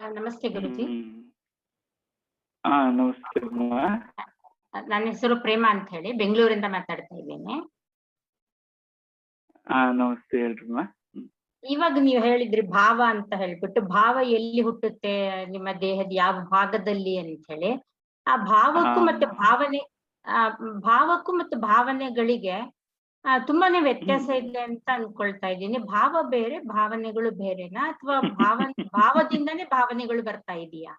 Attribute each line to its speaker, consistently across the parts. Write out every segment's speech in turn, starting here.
Speaker 1: ನಮಸ್ತೆ ಗುರುಜಿ.
Speaker 2: ಹಾ ನಮಸ್ತೆ.
Speaker 1: ನನ್ನ ಹೆಸರು ಪ್ರೇಮ ಅಂತ ಹೇಳಿ ಬೆಂಗಳೂರಿಂದ ಮಾತಾಡ್ತಾ ಇದ್ದೇನೆ.
Speaker 2: ಹಾ ನಮಸ್ತೆ ಹೇಳ್ರಮ್ಮ
Speaker 1: ಇವಾಗ ನೀವು ಹೇಳಿದ್ರಿ ಭಾವ ಅಂತ ಹೇಳ್ಬಿಟ್ಟು ಭಾವ ಎಲ್ಲಿ ಹುಟ್ಟುತ್ತೆ ನಿಮ್ಮ ದೇಹದ ಯಾವ ಭಾಗದಲ್ಲಿ ಅಂತ ಹೇಳಿ ಆ ಭಾವಕ್ಕೂ ಮತ್ತೆ ಭಾವನೆ ಆ ಭಾವಕ್ಕೂ ಮತ್ತು ಭಾವನೆಗಳಿಗೆ ತುಂಬಾನೇ ವ್ಯತ್ಯಾಸ ಇದೆ ಅಂತ ಅನ್ಕೊಳ್ತಾ ಇದ್ದೀನಿ. ಭಾವ ಬೇರೆ ಭಾವನೆಗಳು ಬೇರೆನಾ? ಅಥವಾ ಭಾವ ಭಾವದಿಂದನೇ ಭಾವನೆಗಳು ಬರ್ತಾ ಇದೆಯಾ?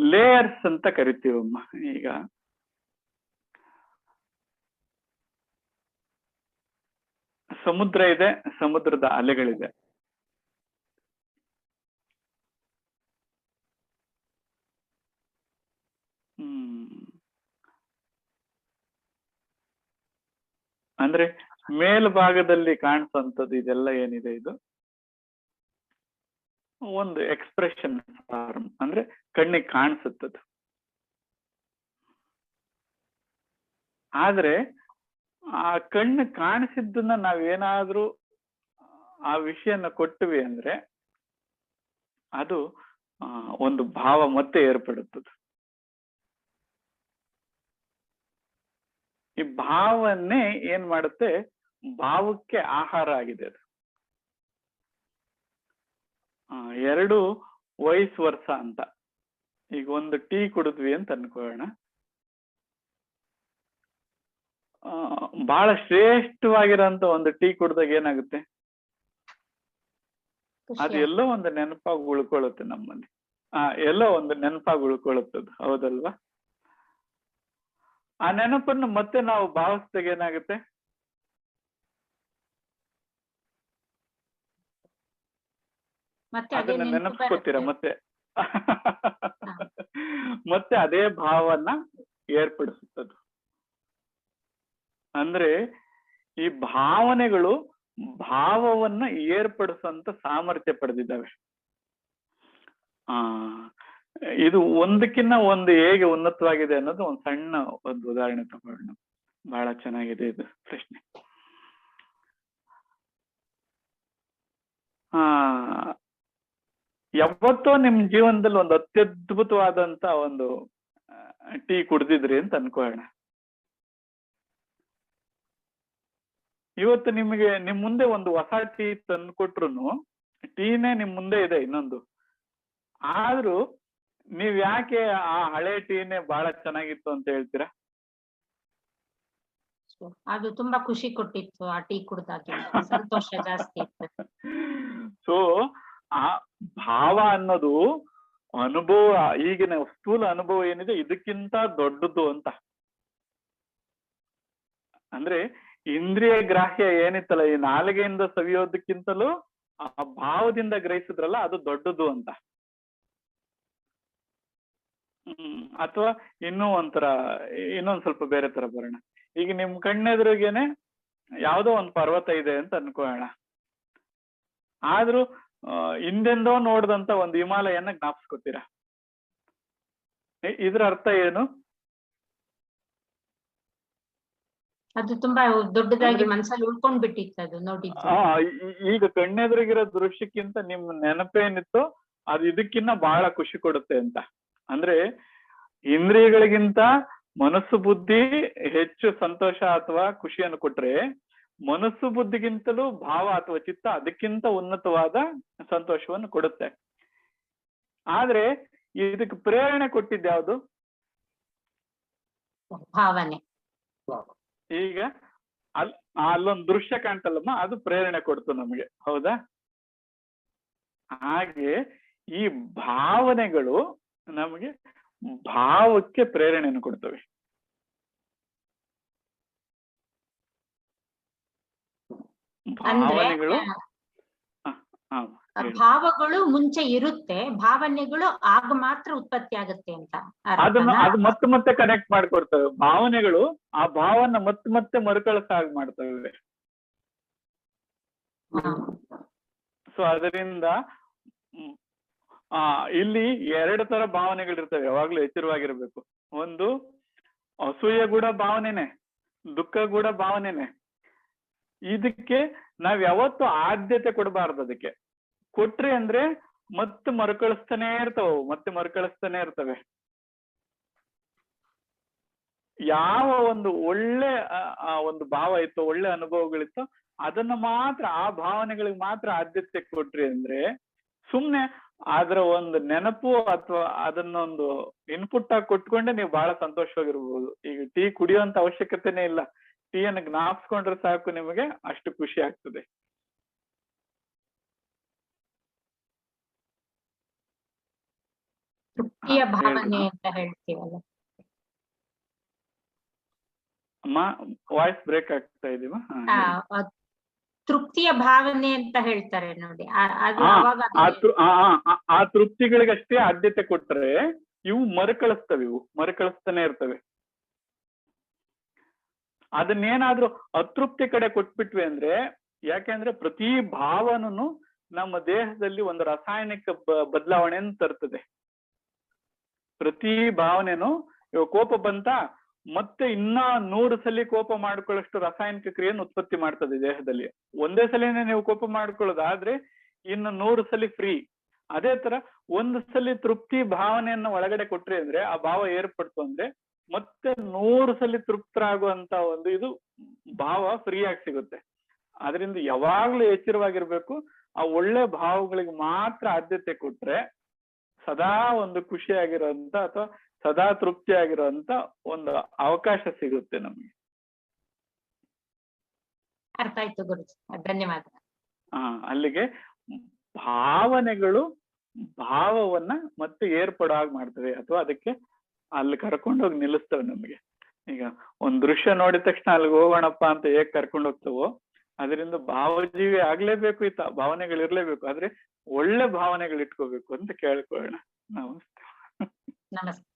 Speaker 2: ಲೇಯರ್ಸ್ ಅಂತ ಕರಿತೀವಮ್ಮ ಈಗ. ಸಮುದ್ರ ಇದೆ ಸಮುದ್ರದ ಅಲೆಗಳಿದೆ. ಅಂದ್ರೆ ಮೇಲ್ಭಾಗದಲ್ಲಿ ಕಾಣಿಸುವಂತದ್ದು ಇದೆಲ್ಲ ಏನಿದೆ ಇದು? ಒಂದು ಎಕ್ಸ್ಪ್ರೆಷನ್ ಫಾರ್ಮ್ ಅಂದ್ರೆ ಕಣ್ಣಿಗೆ ಕಾಣಿಸುತ್ತದು ಆದ್ರೆ ಆ ಕಣ್ಣು ಕಾಣಿಸಿದ್ದನ್ನ ನಾವೇನಾದ್ರೂ ಆ ವಿಷಯನ ಕೊಟ್ಟಿವಿ ಅಂದ್ರೆ ಅದು ಒಂದು ಭಾವ ಮತ್ತೆ ಏರ್ಪಡುತ್ತದೆ ಈ ಭಾವನೆ ಏನ್ ಮಾಡುತ್ತೆ? ಭಾವಕ್ಕೆ ಆಹಾರ ಆಗಿದೆ ಅದು. ಆ, ಎರಡು ವಯಸ್ ವರ್ಷ ಅಂತ. ಈಗ ಒಂದು ಟೀ ಕುಡಿದ್ವಿ ಅಂತ ಅನ್ಕೋಣ ಆ, ಬಹಳ ಶ್ರೇಷ್ಠವಾಗಿರೋಂತ ಒಂದು ಟೀ ಕುಡ್ದಾಗ ಏನಾಗುತ್ತೆ?
Speaker 1: ಅದೆಲ್ಲೋ
Speaker 2: ಅದು ಎಲ್ಲೋ ಒಂದು ನೆನಪಾಗಿ ಉಳ್ಕೊಳ್ಳುತ್ತೆ ನಮ್ಮಲ್ಲಿ. ಆ ಎಲ್ಲೋ ಒಂದು ನೆನಪಾಗಿ ಉಳ್ಕೊಳ್ಳುತ್ತದು ಹೌದಲ್ವಾ? ಆ ನೆನಪನ್ನು ಮತ್ತೆ ನಾವು ಭಾವಿಸಿದಾಗ ಏನಾಗುತ್ತೆ? ಅದನ್ನ ನೆನಪಿಸ್ಕೊತೀರ ಮತ್ತೆ? ಮತ್ತೆ ಅದೇ ಭಾವನ ಏರ್ಪಡಿಸುತ್ತದು ಅಂದ್ರೆ ಈ ಭಾವನೆಗಳು ಭಾವವನ್ನ ಏರ್ಪಡಿಸುವಂತ ಸಾಮರ್ಥ್ಯ ಪಡೆದಿದ್ದಾವೆ. ಆ ಇದು ಒಂದಕ್ಕಿನ್ನ ಒಂದು ಹೇಗೆ ಉನ್ನತವಾಗಿದೆ ಅನ್ನೋದು ಒಂದು ಸಣ್ಣ ಒಂದು ಉದಾಹರಣೆ ತಗೊಳ್ಳೋಣ. ಬಹಳ ಚೆನ್ನಾಗಿದೆ ಇದು ಪ್ರಶ್ನೆ. ಆ, ಯಾವತ್ತೋ ನಿಮ್ ಜೀವನದಲ್ಲಿ ಒಂದು ಅತ್ಯದ್ಭುತವಾದಂತ ಒಂದು ಟೀ ಕುಡ್ದಿದ್ರಿ ಅಂತ ಅನ್ಕೋಣ ಇವತ್ತು ನಿಮಗೆ ನಿಮ್ ಮುಂದೆ ಒಂದು ಹೊಸ ಟೀ ತಂದು ಕೊಟ್ರು ಟೀನೇ ನಿಮ್ ಮುಂದೆ ಇದೆ ಇನ್ನೊಂದು. ಆದ್ರೂ ನೀವ್ ಯಾಕೆ ಆ ಹಳೆ ಟೀನೇ ಬಹಳ ಚೆನ್ನಾಗಿತ್ತು ಅಂತ ಹೇಳ್ತೀರಾ?
Speaker 1: ಅದು ತುಂಬಾ ಖುಷಿ ಕೊಟ್ಟಿತ್ತು ಆ ಟೀ ಕುಡ್ದಾಗ. ಸಂತೋಷ ಜಾಸ್ತಿ ಇತ್ತು.
Speaker 2: ಸೊ ಆ ಭಾವ ಅನ್ನೋದು ಅನುಭವ ಈಗಿನ ಸ್ಥೂಲ ಅನುಭವ ಏನಿದೆ ಇದಕ್ಕಿಂತ ದೊಡ್ಡದು ಅಂತ. ಅಂದ್ರೆ ಇಂದ್ರಿಯ ಗ್ರಾಹ್ಯ ಏನಿತ್ತಲ್ಲ ಈ ನಾಲಿಗೆಯಿಂದ ಸವಿಯೋದಕ್ಕಿಂತಲೂ ಆ ಭಾವದಿಂದ ಗ್ರಹಿಸಿದ್ರಲ್ಲ ಅದು ದೊಡ್ಡದು ಅಂತ. ಅಥವಾ ಇನ್ನೂ ಒಂಥರ ಇನ್ನೊಂದ್ ಸ್ವಲ್ಪ ಬೇರೆ ತರ ಬರೋಣ. ಈಗ ನಿಮ್ ಕಣ್ಣೆದುರಿಗೇನೆ ಯಾವ್ದೋ ಒಂದ್ ಪರ್ವತ ಇದೆ ಅಂತ ಅನ್ಕೋಣ. ಆದ್ರೂ ಹಿಂದೆಂದೋ ನೋಡ್ದಂತ ಒಂದು ಹಿಮಾಲಯನ ಜ್ಞಾಪಿಸ್ಕೊತೀರಾ? ಇದ್ರ ಅರ್ಥ ಏನು?
Speaker 1: ಅದು ತುಂಬಾ ದೊಡ್ಡದಾಗಿ
Speaker 2: ಮನಸ್ಸಲ್ಲಿ
Speaker 1: ಮನ್ಸಲ್ಲಿ ಉಳ್ಕೊಂಡ್ ಬಿಟ್ಟಿತ್ತು ಅದು
Speaker 2: ನೋಡಿ ಈಗ ಕಣ್ಣೆದುರಿಗಿರೋ ದೃಶ್ಯಕ್ಕಿಂತ ನಿಮ್ ನೆನಪೇನಿತ್ತು ಅದು ಇದಕ್ಕಿನ್ನ ಬಹಳ ಖುಷಿ ಕೊಡುತ್ತೆ ಅಂತ. ಅಂದ್ರೆ ಇಂದ್ರಿಯಗಳಿಗಿಂತ ಮನಸ್ಸು ಬುದ್ಧಿ ಹೆಚ್ಚು ಸಂತೋಷ ಅಥವಾ ಖುಷಿಯನ್ನು ಕೊಟ್ರೆ ಮನಸ್ಸು ಬುದ್ಧಿಗಿಂತಲೂ ಭಾವ ಅಥವಾ ಚಿತ್ತ ಅದಕ್ಕಿಂತ ಉನ್ನತವಾದ ಸಂತೋಷವನ್ನು ಕೊಡುತ್ತೆ. ಆದ್ರೆ ಇದಕ್ಕೆ ಪ್ರೇರಣೆ ಕೊಟ್ಟಿದ್ದು ಯಾವುದು?
Speaker 1: ಭಾವನೆ.
Speaker 2: ಈಗ ಅಲ್ ಅಲ್ಲೊಂದು ದೃಶ್ಯ ಕಾಣ್ತಲ್ಲಮ್ಮ ಅದು ಪ್ರೇರಣೆ ಕೊಡ್ತು ನಮಗೆ ಹೌದಾ? ಹಾಗೆ ಈ ಭಾವನೆಗಳು ನಮಗೆ ಭಾವಕ್ಕೆ ಪ್ರೇರಣೆಯನ್ನು ಕೊಡ್ತವೆ ಭಾವನೆಗಳು.
Speaker 1: ಭಾವಗಳು ಮುಂಚೆ ಇರುತ್ತೆ ಭಾವನೆಗಳು ಆಗ ಮಾತ್ರ ಉತ್ಪತ್ತಿ ಆಗುತ್ತೆ ಅಂತ
Speaker 2: ಅದನ್ನ ಅದು ಮತ್ತೆ ಮತ್ತೆ ಕನೆಕ್ಟ್ ಮಾಡ್ಕೊಡ್ತವೆ ಭಾವನೆಗಳು ಆ ಭಾವನ ಮತ್ತೆ ಮತ್ತೆ ಮರುಕಳಿಸ ಹಾಗೆ ಮಾಡ್ತವೆ. ಸೊ ಅದರಿಂದ ಆ, ಇಲ್ಲಿ ಎರಡು ತರ ಭಾವನೆಗಳಿರ್ತವೆ, ಯಾವಾಗ್ಲೂ ಎಚ್ಚರವಾಗಿರ್ಬೇಕು. ಒಂದು, ಅಸೂಯ ಕೂಡ ಭಾವನೆನೆ, ದುಃಖ ಕೂಡ ಭಾವನೆನೆ. ಇದಕ್ಕೆ ನಾವ್ ಯಾವತ್ತು ಆದ್ಯತೆ ಕೊಡಬಾರ್ದು ಅದಕ್ಕೆ. ಕೊಟ್ರಿ ಅಂದ್ರೆ ಮತ್ತೆ ಮರುಕಳಿಸ್ತಾನೆ ಇರ್ತವೆ, ಮತ್ತೆ ಮರುಕಳಿಸ್ತಾನೆ ಇರ್ತವೆ. ಯಾವ ಒಂದು ಒಳ್ಳೆ ಒಂದು ಭಾವ ಇತ್ತು, ಒಳ್ಳೆ ಅನುಭವಗಳಿತ್ತು, ಅದನ್ನ ಮಾತ್ರ, ಆ ಭಾವನೆಗಳಿಗೆ ಮಾತ್ರ ಆದ್ಯತೆ ಕೊಟ್ರಿ ಅಂದ್ರೆ ಸುಮ್ನೆ ಅದರ ಒಂದು ನೆನಪು ಅಥವಾ ಅದನ್ನೊಂದು ಇನ್ಪುಟ್ ಆಗಿ ಕೊಟ್ಕೊಂಡೆ ನೀವು ಬಹಳ ಸಂತೋಷವಾಗಿರ್ಬೋದು. ಈಗ ಟೀ ಕುಡಿಯುವಂತ ಅವಶ್ಯಕತೆನೇ ಇಲ್ಲ. ಟೀ ಅನ್ನ ಜ್ಞಾಪಿಸ್ಕೊಂಡ್ರೆ ಸಾಕು ನಿಮಗೆ ಅಷ್ಟು ಖುಷಿ ಆಗ್ತದೆ. ಅಮ್ಮ ವಾಯ್ಸ್ ಬ್ರೇಕ್ ಆಗ್ತಾ ಇದೀವ
Speaker 1: ತೃಪ್ತಿಯ ಭಾವನೆ ಅಂತ ಹೇಳ್ತಾರೆ ನೋಡಿ. ಆ-
Speaker 2: ತೃಪ್ತಿಗಳಿಗಷ್ಟೇ ಆದ್ಯತೆ ಕೊಟ್ರೆ ಇವು ಮರುಕಳಿಸ್ತವೆ ಇವು ಮರುಕಳಿಸ್ತಾನೆ ಇರ್ತವೆ. ಅದನ್ನೇನಾದ್ರೂ ಅತೃಪ್ತಿ ಕಡೆ ಕೊಟ್ಬಿಟ್ವಿ ಅಂದ್ರೆ ಯಾಕೆಂದ್ರೆ ಪ್ರತಿ ಭಾವನೂ ನಮ್ಮ ದೇಹದಲ್ಲಿ ಒಂದು ರಾಸಾಯನಿಕ ಬದಲಾವಣೆಯನ್ನು ತರ್ತದೆ. ಪ್ರತಿ ಭಾವನೆನು ಇವಾಗ ಕೋಪ ಬಂತ ಮತ್ತೆ ಇನ್ನ ನೂರು ಸಲ ಕೋಪ ಮಾಡ್ಕೊಳ್ಳಷ್ಟು ರಾಸಾಯನಿಕ ಕ್ರಿಯೆಯನ್ನು ಉತ್ಪತ್ತಿ ಮಾಡ್ತದೆ ದೇಹದಲ್ಲಿ. ಒಂದೇ ಸಲಿನೇ ನೀವು ಕೋಪ ಮಾಡ್ಕೊಳ್ಳೋದಾದ್ರೆ ಇನ್ನು ನೂರು ಸಲ ಫ್ರೀ ಅದೇ ತರ ಒಂದು ಸಲ ತೃಪ್ತಿ ಭಾವನೆಯನ್ನ ಒಳಗಡೆ ಕೊಟ್ರಿ ಅಂದ್ರೆ ಆ ಭಾವ ಏರ್ಪಡ್ತು ಅಂದ್ರೆ ಮತ್ತೆ ನೂರು ಸಲ ತೃಪ್ತರಾಗುವಂತ ಒಂದು ಇದು ಭಾವ ಫ್ರೀ ಆಗಿ ಸಿಗುತ್ತೆ. ಅದರಿಂದ ಯಾವಾಗ್ಲೂ ಎಚ್ಚರವಾಗಿರ್ಬೇಕು. ಆ ಒಳ್ಳೆ ಭಾವಗಳಿಗೆ ಮಾತ್ರ ಆದ್ಯತೆ ಕೊಟ್ರೆ ಸದಾ ಒಂದು ಖುಷಿಯಾಗಿರೋಂತ ಅಥವಾ ಸದಾ ತೃಪ್ತಿಯಾಗಿರುವಂತ ಒಂದು ಅವಕಾಶ ಸಿಗುತ್ತೆ ನಮ್ಗೆ.
Speaker 1: ಅರ್ಥ ಆಯ್ತು ಗುರುಜಿ. ಧನ್ಯವಾದ.
Speaker 2: ಆ ಅಲ್ಲಿಗೆ ಭಾವನೆಗಳು ಭಾವವನ್ನ ಮತ್ತೆ ಏರ್ಪಡೋ ಹಾಗೆ ಮಾಡ್ತವೆ ಅಥವಾ ಅದಕ್ಕೆ ಅಲ್ಲಿ ಕರ್ಕೊಂಡೋಗಿ ನಿಲ್ಲಿಸ್ತವೆ ನಮಗೆ. ಈಗ ಒಂದ್ ದೃಶ್ಯ ನೋಡಿದ ತಕ್ಷಣ ಅಲ್ಲಿಗೆ ಹೋಗೋಣಪ್ಪ ಅಂತ ಹೇಗ್ ಕರ್ಕೊಂಡು ಹೋಗ್ತವೋ ಅದರಿಂದ ಭಾವಜೀವಿ ಆಗ್ಲೇಬೇಕು ಈತ ಭಾವನೆಗಳು ಇರ್ಲೇಬೇಕು. ಆದ್ರೆ ಒಳ್ಳೆ ಭಾವನೆಗಳು ಇಟ್ಕೋಬೇಕು ಅಂತ ಕೇಳ್ಕೊಳ್ಳೋಣ. ನಮಸ್ತೆ.
Speaker 1: ನಮಸ್ತೆ.